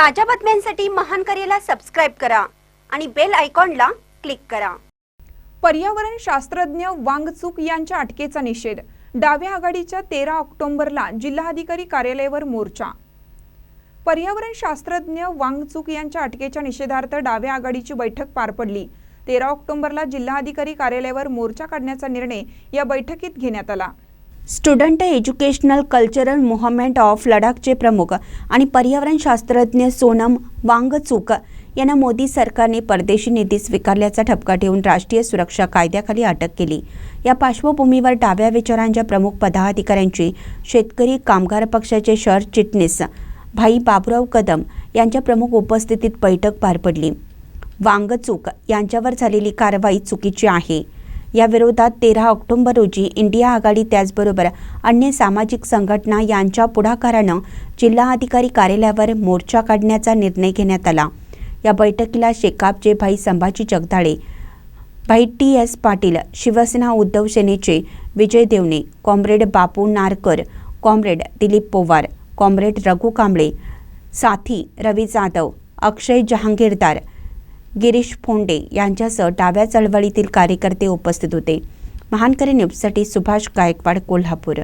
ताज्या बातम्यांसाठी महान करेला सबस्क्राईब करा आणि बेल आयकॉनला क्लिक करा. पर्यावरण शास्त्रज्ञ वांगचूक यांच्या अटकेचा निषेध. डाव्या आघाडीच्या तेरा ऑक्टोबरला जिल्हाधिकारी कार्यालयावर मोर्चा. पर्यावरण शास्त्रज्ञ वांगचूक यांच्या अटकेच्या निषेधार्थ डाव्या आघाडीची बैठक पार पडली. तेरा ऑक्टोबरला जिल्हाधिकारी कार्यालयावर मोर्चा काढण्याचा निर्णय या बैठकीत घेण्यात आला. Student educational cultural movement of लडाखचे प्रमुख आणि पर्यावरण शास्त्रज्ञ सोनम वांगचूक यांना मोदी सरकारने परदेशी निधी स्वीकारल्याचा ठपका ठेवून राष्ट्रीय सुरक्षा कायद्याखाली अटक केली. या पार्श्वभूमीवर डाव्या विचारांच्या प्रमुख पदाधिकाऱ्यांची शेतकरी कामगार पक्षाचे शहर चिटणीस भाई बाबुराव कदम यांच्या प्रमुख उपस्थितीत बैठक पार पडली. वांगचूक यांच्यावर झालेली कारवाई चुकीची आहे. या विरोधात तेरा ऑक्टोबर रोजी इंडिया आघाडी त्याचबरोबर अन्य सामाजिक संघटना यांच्या पुढाकारानं जिल्हाधिकारी कार्यालयावर मोर्चा काढण्याचा निर्णय घेण्यात आला. या बैठकीला शेकापचे भाई संभाजी जगदाळे भाई टी एस पाटील शिवसेना उद्धव सेनेचे Vijay Devane comrade Bapu Narkar comrade Dilip Powar comrade Raghu Kamble साथी रवी जाधव अक्षय जहांगीरदार गिरीश फोंडे यांच्यासह डाव्या चळवळीतील कार्यकर्ते उपस्थित होते. महानकरी न्यूजसाठी सुभाष गायकवाड कोल्हापूर.